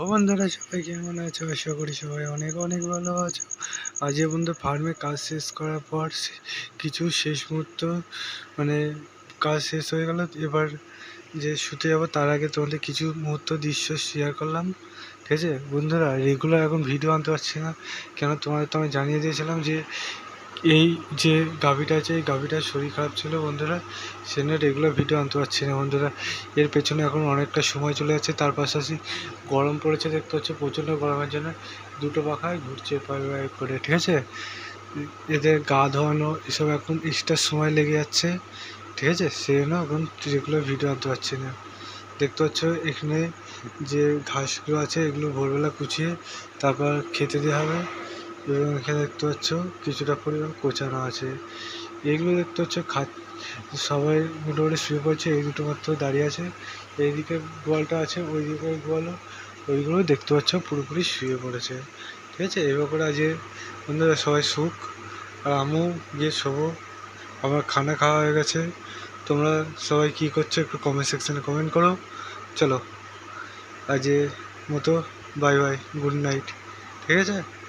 ও বন্ধুরা সবাই কেমন আছো? আশা করি সবাই অনেক অনেক ভালো আছো। আজ বন্ধু ফার্মে কাজ শেষ করার পর কিছু শেষ মুহূর্ত মানে কাজ শেষ হয়ে গেল। এবার যে শুতে যাব, তার আগে তোমাদের কিছু মুহূর্ত, দৃশ্য শেয়ার করলাম। ঠিক আছে? বন্ধুরা রেগুলার এখন ভিডিও আনতে পারছি না। কেন তোমাদের তো আমি জানিয়ে দিয়েছিলাম যে এই যে গাভিটা আছে, এই গাভিটার শরীর খারাপ ছিল বন্ধুরা, সেজন্য রেগুলার ভিডিও আনতে পারছি না বন্ধুরা। এর পেছনে এখন অনেকটা সময় চলে যাচ্ছে, তার পাশাপাশি গরম পড়েছে, দেখতে হচ্ছে প্রচণ্ড গরমের জন্য দুটো পাখায় ঘুরছে পায়ে পায়ে করে, ঠিক আছে? এদের গা ধোয়ানো, এসব এখন এক্সট্রা সময় লেগে যাচ্ছে, ঠিক আছে? জন্য এখন রেগুলার ভিডিও আনতে পারছি না। দেখতে পাচ্ছ, এখানে যে ঘাসগুলো আছে, এগুলো ভোরবেলা কুচিয়ে তারপর খেতে দেওয়া হবে। এবং এখানে দেখতে পাচ্ছ কিছুটা পরিমাণ কোচানো আছে। এগুলো দেখতে পাচ্ছ খা সবাই মোটামুটি শুয়ে পড়ছে, এই দুটো মাত্র দাঁড়িয়ে আছে। এইদিকে গোয়ালটা আছে ওই দিকে গোয়ালও ওইগুলো দেখতে পাচ্ছ পুরোপুরি শুয়ে পড়েছে। ঠিক আছে? এবার করে আজকে বন্ধুরা সবাই সুখ। আর আমিও গিয়ে শোবো। আমার খানা খাওয়া হয়ে গেছে। তোমরা সবাই কী করছ একটু কমেন্ট সেকশানে কমেন্ট করো। চলো আজকে মতো বাই বাই গুড নাইট ঠিক আছে?